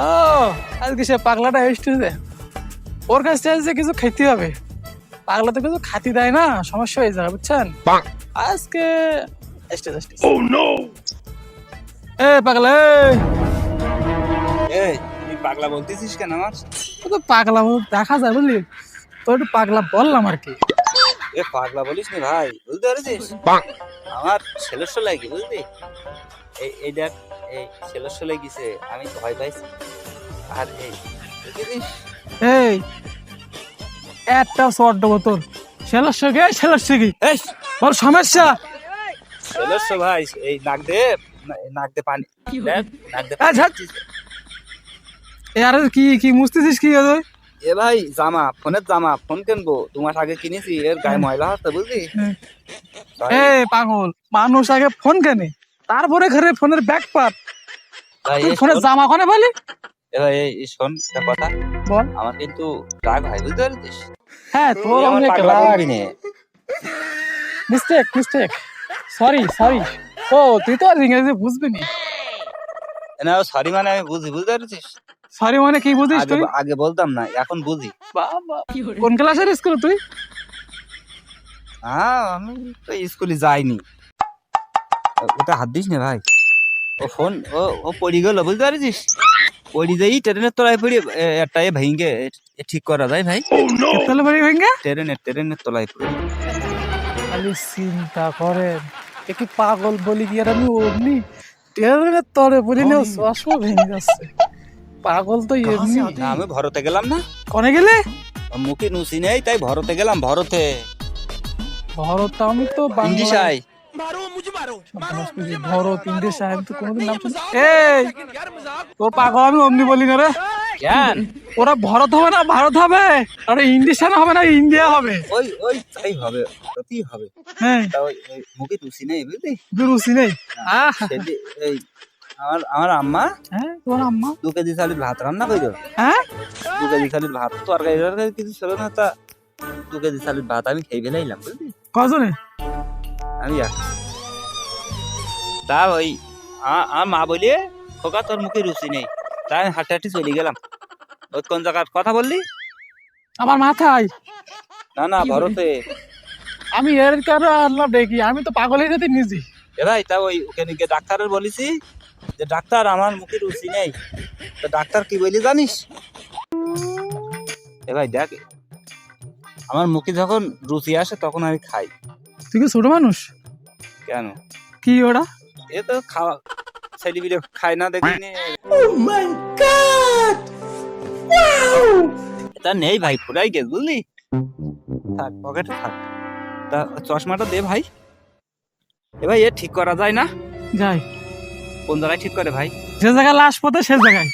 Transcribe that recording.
ও আজকে সে পাগলাটা এসেছে ওর কাছ থেকে আজকে কিছু খেতে হবে। পাগলা তো কিছু খাতি দেয় না সমস্যা হয়ে যাবে বুঝছেন? আজকে এসছে এসছে। এ পাগলা এই তুই পাগলা বলতেছিস কেন আমার? ও তো পাগলা দেখা যায় বুঝলি? তো একটু পাগলা বললাম আর কি। এ পাগলা বলিস না ভাই বুঝতে পেরেছিস? আমার ছেলের সোলাই কি বুঝলি? এই এই দেখ এই ছেলের সোলাই গেছে আমি ভয় পাইছি। আর এই এই একটা শর্ট দেবো তোর। ছেলের সঙ্গে ছেলের সঙ্গে। এই বল সমস্যা। ছেলের ভাই এই নাক দে নাক দে পানি। নাক দে এ আরে কি কি মুছতেছিস কি ওই এ ভাই জামা ফোনের জামা ফোন কিনবো। দু মাস আগে কিনেছি এর গায়ে ময়লা হচ্ছে বুঝলি? এ পাগল। মানুষ আগে ফোন কেনে। তারপরে ঘরে ফোনের ব্যাক পাত ফোনের জামা কোনে বলি এ এই- এই শোন একটা কথা। বল। আমার কিন্তু রাগ হয় বুঝতে পেরেছিস? হ্যাঁ তোর তুই আমার অনেক রাগ। মিস্টেক মিস্টেক সরি সরি ও তুই তো আর ইংরেজি বুঝবি নি। না সরি মানে আমি বুঝি বুঝতে পেরেছিস? সরি মানে কি বুঝিস আগে তুই? আগে বলতাম না এখন বুঝি। বাবা। কোন ক্লাসের স্কুল তুই? হ্যাঁ আমি তো স্কুলে যাইনি। ওটা হাত দিস না ভাই। ও ফোন ও ও পড়ি গেল বুঝতে পারছিস? পড়ি যাই ট্রেনের তলায় পড়ি একটা এ ভেঙে ঠিক করা যায় ভাই। কেতলে বাড়ি ভেঙ্গে? ট্রেনের ট্রেনের তলায় পড়ে। খালি চিন্তা করেন এ কি পাগল বলি কি আর আমি অমনি? ট্রেনের তরে বলি না চশমা ভেঙে যাচ্ছে। পাগল তো এমনি। না আমি ভরতে গেলাম না। কনে গেলে? মুখে নুসি নেই তাই ভরতে গেলাম ভরতে। ভরত আমি তো বাংলা ইন্ডিসাই ভরত ইন্ডিয়া সাহেব তো কোনোদিন নাম শুনি এই তোর পাগল আমি অমনি বলি না রে কেন ওরা ভরত হবে না ভারত হবে আরে ইন্ডিশান হবে না ইন্ডিয়া হবে ওই ওই তাই হবে ওটাই হবে হ্যাঁ তা ওই ওই মুখে নুসি নেই বুঝলি দুরুসি নেই আহ এই আমার আমার আম্মা হ্যাঁ তোমার আম্মা দু কেজি চালের ভাত রান্না করল হ্যাঁ দু কেজি চালের ভাত তরকারি টরকারি কিছু ছিল না তা দু কেজি চালের ভাত আমি খেয়ে ফেলাইলাম বুঝলি কজনে আমি তা ওই আমার মা বলিয়ে খোকা তোর মুখে রুচি নেই। তাই আমি হাঁটে হাঁটে চলে গেলাম। ওই কোন জায়গার কথা বললি? আমার মাথায়। না না ভরতে। আমি এর কারও আল্লাহ দেখি? আমি তো পাগল হয়ে যেতে নিজে। এ ভাই তা ওই ওখানে গিয়ে ডাক্তারের বলেছি যে ডাক্তার আমার মুখে রুচি নেই। তো ডাক্তার কি বলি জানিস? এ ভাই দেখ আমার মুখে যখন রুচি আসে তখন আমি খাই। তুই কি ছোট মানুষ? কেন? কি ওরা? এ তো খাওয়া ছেলেপিলে খায় না দেখিনি তা নেই ভাই ফুরাই গেছ বুঝলি? থাক পকেটে থাক। তা চশমাটা দে ভাই। এ ভাই এ ঠিক করা যায় না? যাই। কোন জায়গায় ঠিক করে ভাই? যে জায়গায় লাশ পথে সে জায়গায়।